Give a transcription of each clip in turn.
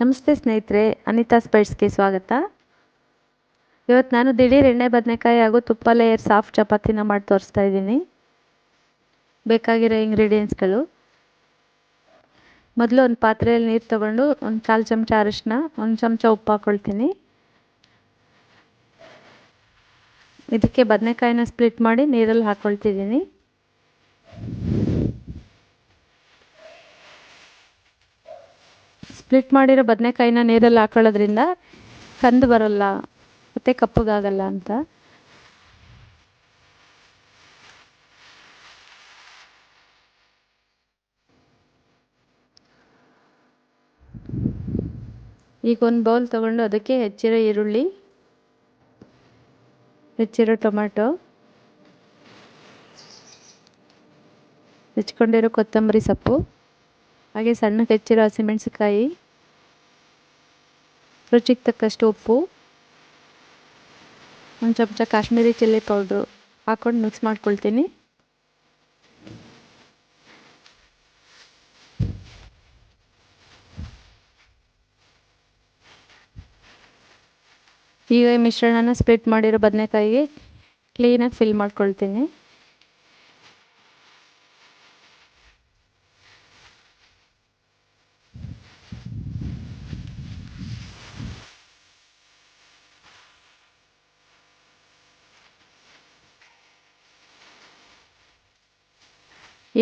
ನಮಸ್ತೆ ಸ್ನೇಹಿತರೆ, ಅನಿತಾ ಸ್ಪೈಟ್ಸ್ಗೆ ಸ್ವಾಗತ. ಇವತ್ತು ನಾನು ದಿಢೀರ್ ಎಣ್ಣೆ ಬದನೆಕಾಯಿ ಹಾಗೂ ತುಪ್ಪ ಲೇಯರ್ ಸಾಫ್ಟ್ ಚಪಾತಿನ ಮಾಡಿ ತೋರಿಸ್ತಾ ಇದ್ದೀನಿ. ಬೇಕಾಗಿರೋ ಇಂಗ್ರೀಡಿಯೆಂಟ್ಸ್ಗಳು ಮೊದಲು ಒಂದು ಪಾತ್ರೆಯಲ್ಲಿ ನೀರು ತಗೊಂಡು ಒಂದು ಕಾಲು ಚಮಚ ಅರಿಶಿನ ಒಂದು ಚಮಚ ಉಪ್ಪು ಹಾಕ್ಕೊಳ್ತೀನಿ ಇದಕ್ಕೆ ಬದನೆಕಾಯಿನ ಸ್ಪ್ಲಿಟ್ ಮಾಡಿ ನೀರಲ್ಲಿ ಹಾಕ್ಕೊಳ್ತಿದ್ದೀನಿ ಸ್ಪ್ಲಿಟ್ ಮಾಡಿರೋ ಬದನೆಕಾಯಿನ ನೀರಲ್ಲಿ ಹಾಕೊಳ್ಳೋದ್ರಿಂದ ಕಂದು ಬರೋಲ್ಲ, ಮತ್ತು ಕಪ್ಪಗಾಗಲ್ಲ ಅಂತ. ಈಗ ಒಂದು ಬೌಲ್ ತೊಗೊಂಡು ಅದಕ್ಕೆ ಹೆಚ್ಚಿರೋ ಈರುಳ್ಳಿ, ಹೆಚ್ಚಿರೋ ಟೊಮ್ಯಾಟೊ ಹೆಚ್ಕೊಂಡಿರೋ ಕೊತ್ತಂಬರಿ ಸೊಪ್ಪು. ಹಾಗೆ ಸಣ್ಣ ಹೆಚ್ಚಿರೋ ಹಸಿಮೆಣಸಿಕಾಯಿ ರುಚಿಗೆ ತಕ್ಕಷ್ಟು ಉಪ್ಪು, ಒಂದು ಚಮಚ ಕಾಶ್ಮೀರಿ ಚಿಲ್ಲಿ ಪೌಡ್ರು ಹಾಕ್ಕೊಂಡು ಮಿಕ್ಸ್ ಮಾಡ್ಕೊಳ್ತೀನಿ. ಈಗ ಈ ಮಿಶ್ರಣನ ಸ್ಪ್ಲಿಟ್ ಮಾಡಿರೋ ಬದನೆಕಾಯಿಗೆ ಕ್ಲೀನಾಗಿ ಫಿಲ್ ಮಾಡ್ಕೊಳ್ತೀನಿ.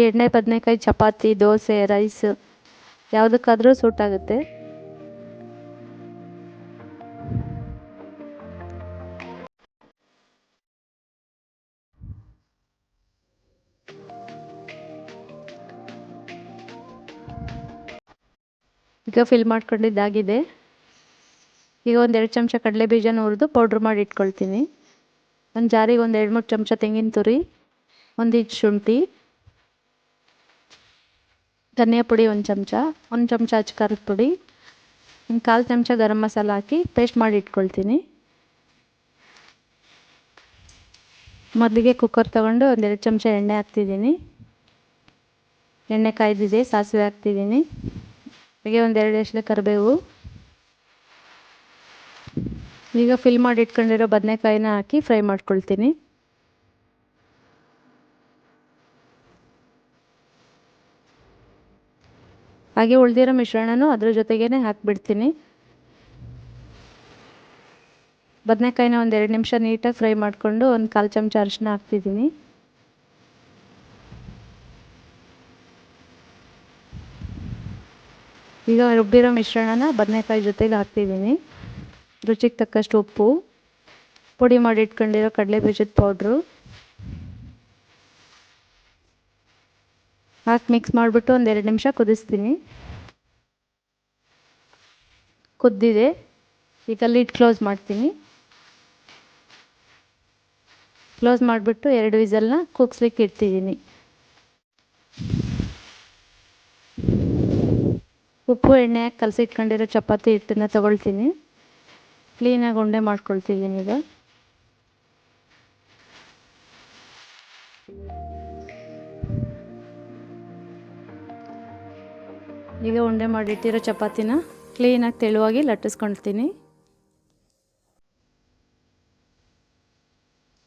ಎಣ್ಣೆ ಬದನೆಕಾಯಿ ಚಪಾತಿ, ದೋಸೆ ರೈಸ್ ಯಾವುದಕ್ಕಾದರೂ ಸೂಟ್ ಆಗುತ್ತೆ. ಈಗ ಫಿಲ್ ಮಾಡ್ಕೊಂಡಿದ್ದಾಗಿದೆ. ಈಗ ಒಂದೆರಡು ಚಮಚ ಕಡಲೆ ಬೀಜನ ಹುರಿದು ಪೌಡ್ರ್ ಮಾಡಿ ಇಟ್ಕೊಳ್ತೀನಿ. ಒಂದು ಜಾರಿಗೆ ಒಂದು ಎರಡು, ಮೂರು ಚಮಚ ತೆಂಗಿನ ತುರಿ, ಒಂದು ಇಂಚು ಶುಂಠಿ. ಧನಿಯಾ ಪುಡಿ ಒಂದು ಚಮಚ ಒಂದು ಚಮಚ ಅಚ್ಚ ಖಾರದ ಪುಡಿ, ಒಂದು ಕಾಲು ಚಮಚ ಗರಂ ಮಸಾಲ ಹಾಕಿ ಪೇಸ್ಟ್ ಮಾಡಿ ಇಟ್ಕೊಳ್ತೀನಿ. ಮೊದಲಿಗೆ ಕುಕ್ಕರ್ ತೊಗೊಂಡು ಒಂದೆರಡು ಚಮಚ ಎಣ್ಣೆ ಹಾಕ್ತಿದ್ದೀನಿ. ಎಣ್ಣೆ ಕಾಯ್ದಿದೆ, ಸಾಸಿವೆ ಹಾಕ್ತಿದ್ದೀನಿ. ಹೀಗೆ ಒಂದೆರಡು ಎಸಳೆ ಕರಿಬೇವು. ಈಗ ಫಿಲ್ ಮಾಡಿ ಇಟ್ಕೊಂಡಿರೋ ಬದನೆಕಾಯಿನ ಹಾಕಿ ಫ್ರೈ ಮಾಡ್ಕೊಳ್ತೀನಿ. ಹಾಗೆ ಉಳಿದಿರೋ ಮಿಶ್ರಣನೂ ಅದ್ರ ಜೊತೆಗೇ ಹಾಕಿಬಿಡ್ತೀನಿ. ಬದನೆಕಾಯಿನ ಒಂದು ಎರಡು ನಿಮಿಷ ನೀಟಾಗಿ ಫ್ರೈ ಮಾಡಿಕೊಂಡು ಒಂದು ಕಾಲು ಚಮಚ ಅರಿಶಿನ ಹಾಕ್ತಿದ್ದೀನಿ. ಈಗ ರುಬ್ಬಿರೋ ಮಿಶ್ರಣನ ಬದನೆಕಾಯಿ ಜೊತೆಗೆ ಹಾಕ್ತಿದ್ದೀನಿ. ರುಚಿಗೆ ತಕ್ಕಷ್ಟು ಉಪ್ಪು, ಪುಡಿ ಮಾಡಿ ಇಟ್ಕೊಂಡಿರೋ ಕಡಲೆ ಬೀಜದ ಪೌಡ್ರು ಹಾಕಿ ಮಿಕ್ಸ್ ಮಾಡಿಬಿಟ್ಟು ಒಂದೆರಡು ನಿಮಿಷ ಕುದಿಸ್ತೀನಿ. ಕುದ್ದಿದೆ. ಈಗ ಲಿಡ್ ಕ್ಲೋಸ್ ಮಾಡ್ತೀನಿ. ಕ್ಲೋಸ್ ಮಾಡಿಬಿಟ್ಟು ಎರಡು ವಿಸಲ್ನ ಕೂಗಿಸ್ಲಿಕ್ಕೆ ಇಡ್ತಿದ್ದೀನಿ. ಉಪ್ಪು, ಎಣ್ಣೆ ಹಾಕಿ ಕಲಸಿಟ್ಕೊಂಡಿರೋ ಚಪಾತಿ ಹಿಟ್ಟನ್ನು ತೊಗೊಳ್ತೀನಿ. ಕ್ಲೀನಾಗಿ ಉಂಡೆ ಮಾಡ್ಕೊಳ್ತಿದ್ದೀನಿ ಈಗ. ಈಗ ಉಂಡೆ ಮಾಡಿಟ್ಟಿರೋ ಚಪಾತಿನ ಕ್ಲೀನಾಗಿ ತೆಳುವಾಗಿ ಲಟ್ಟಿಸ್ಕೊಳ್ತೀನಿ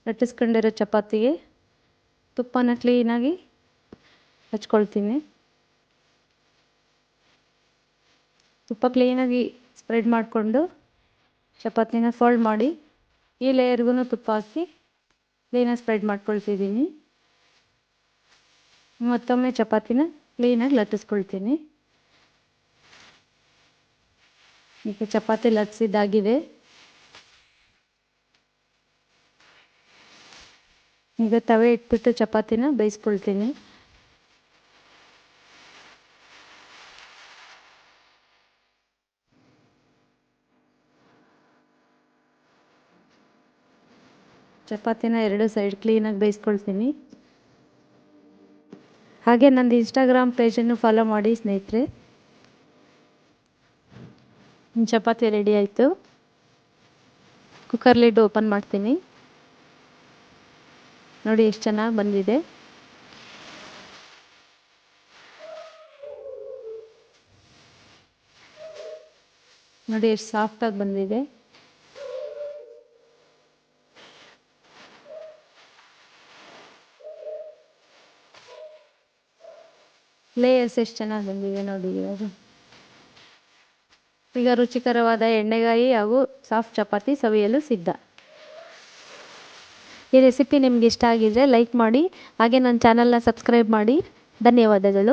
ಲಟ್ಟಿಸ್ಕೊಂಡಿರೋ ಚಪಾತಿಗೆ ತುಪ್ಪನ ಕ್ಲೀನಾಗಿ ಹಚ್ಕೊಳ್ತೀನಿ. ತುಪ್ಪ ಕ್ಲೀನಾಗಿ ಸ್ಪ್ರೆಡ್ ಮಾಡಿಕೊಂಡು ಚಪಾತಿನ ಫೋಲ್ಡ್ ಮಾಡಿ ಈ ಲೇಯರ್ಗೂ ತುಪ್ಪ ಹಾಕಿ ಕ್ಲೀನಾಗಿ ಸ್ಪ್ರೆಡ್ ಮಾಡ್ಕೊಳ್ತಿದ್ದೀನಿ. ಮತ್ತೊಮ್ಮೆ ಚಪಾತಿನ ಕ್ಲೀನಾಗಿ ಲಟ್ಟಿಸ್ಕೊಳ್ತೀನಿ. ಈಗ ಚಪಾತಿ ಲಟ್ಸಿದ್ದಾಗಿದೆ ಈಗ ತವೆ ಇಟ್ಬಿಟ್ಟು ಚಪಾತಿನ ಬೇಯಿಸ್ಕೊಳ್ತೀನಿ. ಚಪಾತಿನ ಎರಡು ಸೈಡ್ ಕ್ಲೀನಾಗಿ ಬೇಯಿಸ್ಕೊಳ್ತೀನಿ. ಹಾಗೆ ನಂದು ಇನ್ಸ್ಟಾಗ್ರಾಮ್ ಪೇಜನ್ನು ಫಾಲೋ ಮಾಡಿ ಸ್ನೇಹಿತರೆ. ಚಪಾತಿ ರೆಡಿ ಆಯಿತು. ಕುಕ್ಕರ್ ಲಿಡ್ ಓಪನ್ ಮಾಡ್ತೀನಿ. ನೋಡಿ ಎಷ್ಟು ಚೆನ್ನಾಗಿ ಬಂದಿದೆ. ನೋಡಿ ಎಷ್ಟು ಸಾಫ್ಟಾಗಿ ಬಂದಿದೆ. ಲೇಯರ್ಸ್ ಎಷ್ಟು ಚೆನ್ನಾಗಿ ಬಂದಿದೆ ನೋಡಿ ಇವಾಗ. ಈಗ ರುಚಿಕರವಾದ ಎಣ್ಣೆಗಾಯಿ ಹಾಗೂ ಸಾಫ್ಟ್ ಚಪಾತಿ ಸವಿಯಲು ಸಿದ್ಧ. ಈ ರೆಸಿಪಿ ನಿಮ್ಗೆ ಇಷ್ಟ ಆಗಿದ್ರೆ ಲೈಕ್ ಮಾಡಿ, ಹಾಗೆ ನನ್ನ ಚಾನಲ್ನ ಸಬ್ಸ್ಕ್ರೈಬ್ ಮಾಡಿ. ಧನ್ಯವಾದಗಳು.